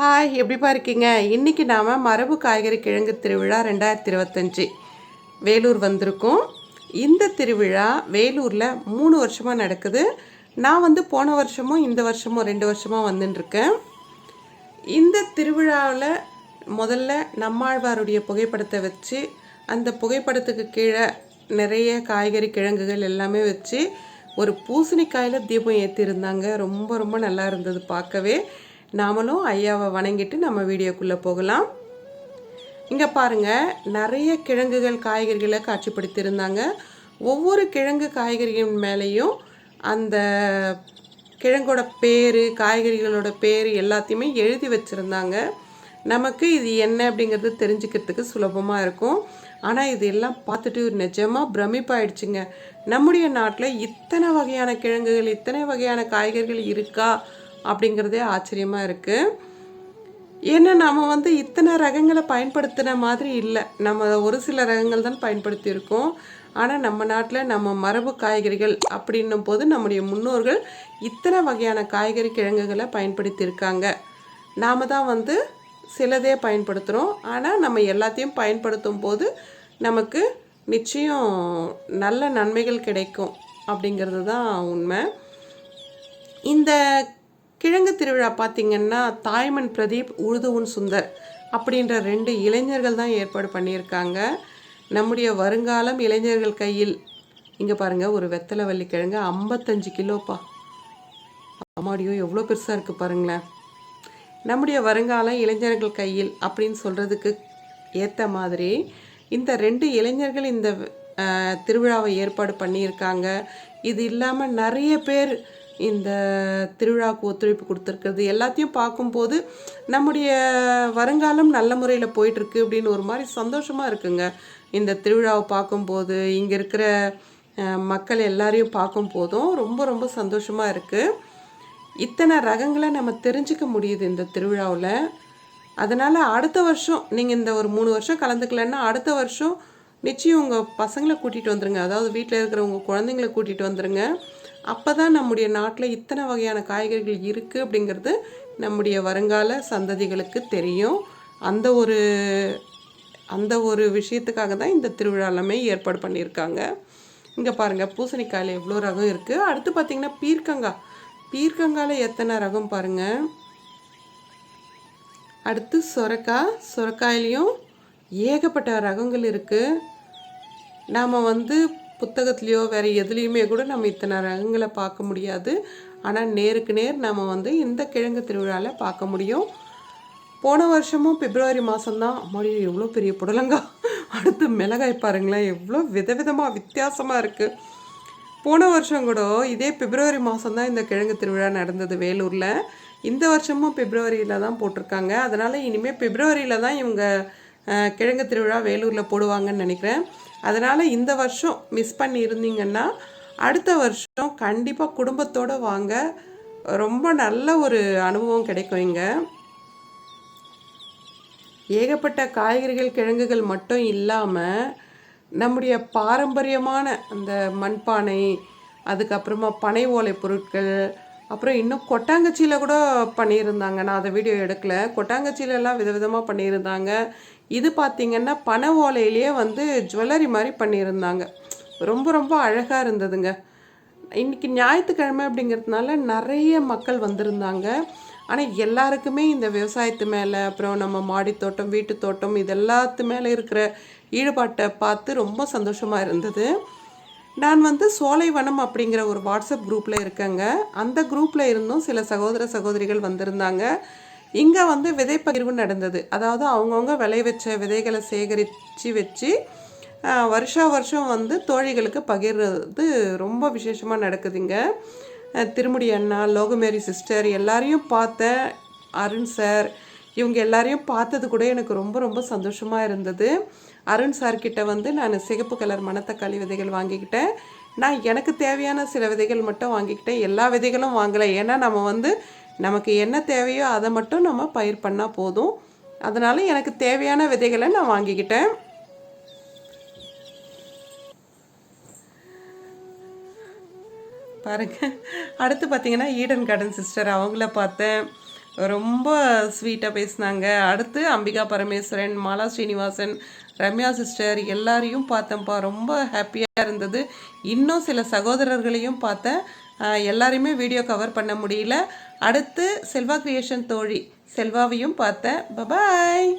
Hi எப்படிப்பா இருக்கீங்க? இன்றைக்கி நாம் மரபு காய்கறி கிழங்கு திருவிழா ரெண்டாயிரத்தி இருபத்தஞ்சி வேலூர் வந்திருக்கோம். இந்த திருவிழா வேலூரில் மூணு வருஷமாக நடக்குது. நான் வந்து போன வருஷமும் இந்த வருஷமும் ரெண்டு வருஷமாக வந்துட்டுருக்கேன் இந்த திருவிழாவில் முதல்ல நம்மாழ்வாருடைய புகைப்படத்தை வச்சு அந்த புகைப்படத்துக்கு கீழே நிறைய காய்கறி கிழங்குகள் எல்லாமே வச்சு ஒரு பூசணிக்காயில் தீபம் ஏற்றிருந்தாங்க ரொம்ப ரொம்ப நல்லா இருந்தது பார்க்கவே. நாமளும் ஐயாவை வணங்கிட்டு நம்ம வீடியோக்குள்ளே போகலாம். இங்கே பாருங்கள் நிறைய கிழங்குகள் காய்கறிகளை காட்சிப்படுத்தியிருந்தாங்க. ஒவ்வொரு கிழங்கு காய்கறிகள் மேலேயும் அந்த கிழங்கோட பேர் காய்கறிகளோட பேர் எல்லாத்தையுமே எழுதி வச்சுருந்தாங்க. நமக்கு இது என்ன அப்படிங்கிறது தெரிஞ்சுக்கிறதுக்கு சுலபமாக இருக்கும். ஆனால் இது எல்லாம் பார்த்துட்டு நிஜமாக பிரமிப்பாயிடுச்சுங்க. நம்முடைய நாட்டில் இத்தனை வகையான கிழங்குகள் இத்தனை வகையான காய்கறிகள் இருக்கா? அப்படிங்கிறதே ஆச்சரியமாக இருக்குது ஏன்னா நம்ம வந்து இத்தனை ரகங்களை பயன்படுத்தின மாதிரி இல்லை. நம்ம ஒரு சில ரகங்கள் தான் பயன்படுத்தியிருக்கோம். ஆனால் நம்ம நாட்டில் நம்ம மரபு காய்கறிகள் அப்படின்னும் போது நம்முடைய முன்னோர்கள் இத்தனை வகையான காய்கறி கிழங்குகளை பயன்படுத்தியிருக்காங்க. நாம் தான் வந்து சிலதே பயன்படுத்துகிறோம் ஆனால் நம்ம எல்லாத்தையும் பயன்படுத்தும் போது நமக்கு நிச்சயம் நல்ல நன்மைகள் கிடைக்கும் அப்படிங்கிறது தான் உண்மை. இந்த கிழங்கு திருவிழா பார்த்திங்கன்னா தாய்மன் பிரதீப் உழுதுவுன் சுந்தர் அப்படின்ற ரெண்டு இளைஞர்கள் தான் ஏற்பாடு பண்ணியிருக்காங்க. நம்முடைய வருங்காலம் இளைஞர்கள் கையில் இங்கே பாருங்கள் ஒரு வெத்தலை வள்ளி கிழங்கு ஐம்பத்தஞ்சு கிலோப்பா. அம்மாடியோ எவ்வளோ பெருசாக இருக்குது பாருங்களேன். நம்முடைய வருங்காலம் இளைஞர்கள் கையில் அப்படின்னு சொல்கிறதுக்கு ஏற்ற மாதிரி இந்த ரெண்டு இளைஞர்கள் இந்த திருவிழாவை ஏற்பாடு பண்ணியிருக்காங்க. இது இல்லாமல் நிறைய பேர் இந்த திருவிழாவுக்கு ஒத்துழைப்பு கொடுத்துருக்கிறது. எல்லாத்தையும் பார்க்கும்போது நம்முடைய வருங்காலம் நல்ல முறையில் போயிட்டுருக்கு அப்படின்னு ஒரு மாதிரி சந்தோஷமாக இருக்குங்க. இந்த திருவிழாவை பார்க்கும்போது இங்கே இருக்கிற மக்கள் எல்லாரையும் பார்க்கும் போதும் ரொம்ப ரொம்ப சந்தோஷமாக இருக்குது இத்தனை ரகங்களை நம்ம தெரிஞ்சுக்க முடியுது இந்த திருவிழாவில். அதனால் அடுத்த வருஷம் நீங்கள் இந்த ஒரு மூணு வருஷம் கலந்துக்கலன்னா அடுத்த வருஷம் நிச்சயம் உங்கள் பசங்களை கூட்டிகிட்டு வந்துருங்க. அதாவது வீட்டில் இருக்கிற உங்கள் குழந்தைங்களை கூட்டிகிட்டு வந்துருங்க. அப்போ தான் நம்முடைய நாட்டில் இத்தனை வகையான காய்கறிகள் இருக்குது அப்படிங்கிறது நம்முடைய வருங்கால சந்ததிகளுக்கு தெரியும். அந்த ஒரு அந்த ஒரு விஷயத்துக்காக தான் இந்த திருவிழா எல்லாமே ஏற்பாடு பண்ணியிருக்காங்க. இங்கே பாருங்கள் பூசணிக்காயில் எவ்வளோ ரகம் இருக்குது அடுத்து பார்த்திங்கன்னா பீர்க்கங்காய் பீர்க்கங்காயில் எத்தனை ரகம் பாருங்கள் அடுத்து சொரக்காய். சொரக்காயிலையும் ஏகப்பட்ட ரகங்கள் இருக்குது நாம் வந்து புத்தகத்துலேயோ வேறு எதுலேயுமே கூட நம்ம இத்தனை ரகங்களை பார்க்க முடியாது. ஆனால் நேருக்கு நேர் நம்ம வந்து இந்த கிழங்கு திருவிழாவில் பார்க்க முடியும். போன வருஷமும் பிப்ரவரி மாதம்தான் அம்மாடி எவ்வளோ பெரிய புடலங்கா? அடுத்து மிளகாய் பாருங்களேன். எவ்வளோ விதவிதமாக வித்தியாசமாக இருக்குது போன வருஷம் கூட இதே பிப்ரவரி மாதம் தான் இந்த கிழங்கு திருவிழா நடந்தது வேலூரில். இந்த வருஷமும் பிப்ரவரியில் தான் போட்டிருக்காங்க. அதனால் இனிமேல் பிப்ரவரியில் தான் இவங்க கிழங்கு திருவிழா வேலூரில் போடுவாங்கன்னு நினைக்கிறேன். அதனால் இந்த வருஷம் மிஸ் பண்ணி இருந்தீங்கன்னா அடுத்த வருஷம் கண்டிப்பாக குடும்பத்தோடு வாங்க. ரொம்ப நல்ல ஒரு அனுபவம் கிடைக்கும் இங்கே. ஏகப்பட்ட காய்கறிகள் கிழங்குகள் மட்டும் இல்லாமல் நம்முடைய பாரம்பரியமான அந்த மண்பானை அதுக்கப்புறமா பனை ஓலை பொருட்கள் அப்புறம் இன்னும் கொட்டாங்கச்சியில் கூட பண்ணியிருந்தாங்க. நான் அதை வீடியோ எடுக்கல. கொட்டாங்கச்சியில எல்லாம் விதவிதமாக பண்ணியிருந்தாங்க. இது பார்த்திங்கன்னா பனை ஓலையிலேயே வந்து ஜுவல்லரி மாதிரி பண்ணியிருந்தாங்க. ரொம்ப ரொம்ப அழகாக இருந்ததுங்க. இன்றைக்கி ஞாயிற்றுக்கிழமை அப்படிங்கிறதுனால நிறைய மக்கள் வந்திருந்தாங்க. ஆனால் எல்லாருக்குமே இந்த விவசாயத்து மேலே அப்புறம் நம்ம மாடித்தோட்டம் வீட்டு தோட்டம் இது எல்லாத்து மேலே இருக்கிற ஈடுபாட்டை பார்த்து ரொம்ப சந்தோஷமாக இருந்தது. நான் வந்து சோலைவனம் அப்படிங்கிற ஒரு வாட்ஸ்அப் குரூப்பில் இருக்கேங்க. அந்த குரூப்பில் இருந்தும் சில சகோதர சகோதரிகள் வந்திருந்தாங்க. இங்கே வந்து விதைப்பகிர்வு நடந்தது. அதாவது அவங்கவுங்க விளை வச்ச விதைகளை சேகரித்து வச்சு வருஷா வருஷம் வந்து தோழிகளுக்கு பகிர்றது ரொம்ப விசேஷமாக நடக்குதுங்க திருமுடி அண்ணா லோகமேரி சிஸ்டர் எல்லாரையும் பார்த்தேன் அருண் சார் இவங்க எல்லாரையும் பார்த்தது கூட எனக்கு ரொம்ப ரொம்ப சந்தோஷமாக இருந்தது. அருண் சார்கிட்ட வந்து நான் சிகப்பு கலர் மணத்தக்காளி விதைகள் வாங்கிக்கிட்டேன். நான் எனக்கு தேவையான சில விதைகள் மட்டும் வாங்கிக்கிட்டேன் எல்லா விதைகளும் வாங்கலை. ஏன்னா நம்ம வந்து நமக்கு என்ன தேவையோ அதை மட்டும் நம்ம பயிர் பண்ணால் போதும். அதனால் எனக்கு தேவையான விதைகளை நான் வாங்கிக்கிட்டேன். பாருங்க. அடுத்து பார்த்தீங்கன்னா ஈடன் கார்டன் சிஸ்டர் அவங்கள பார்த்தேன். ரொம்ப ஸ்வீட்டாக பேசினாங்க. அடுத்து அம்பிகா பரமேஸ்வரன் மாலா ஸ்ரீனிவாசன் ரம்யா சிஸ்டர் எல்லாரையும் பார்த்தேன்ப்பா. ரொம்ப ஹாப்பியாக இருந்தது. இன்னும் சில சகோதரர்களையும் பார்த்தேன். எல்லாரையுமே வீடியோ கவர் பண்ண முடியல. அடுத்து செல்வா கிரியேஷன் தோழி செல்வாவையும் பார்த்தேன். பபாய்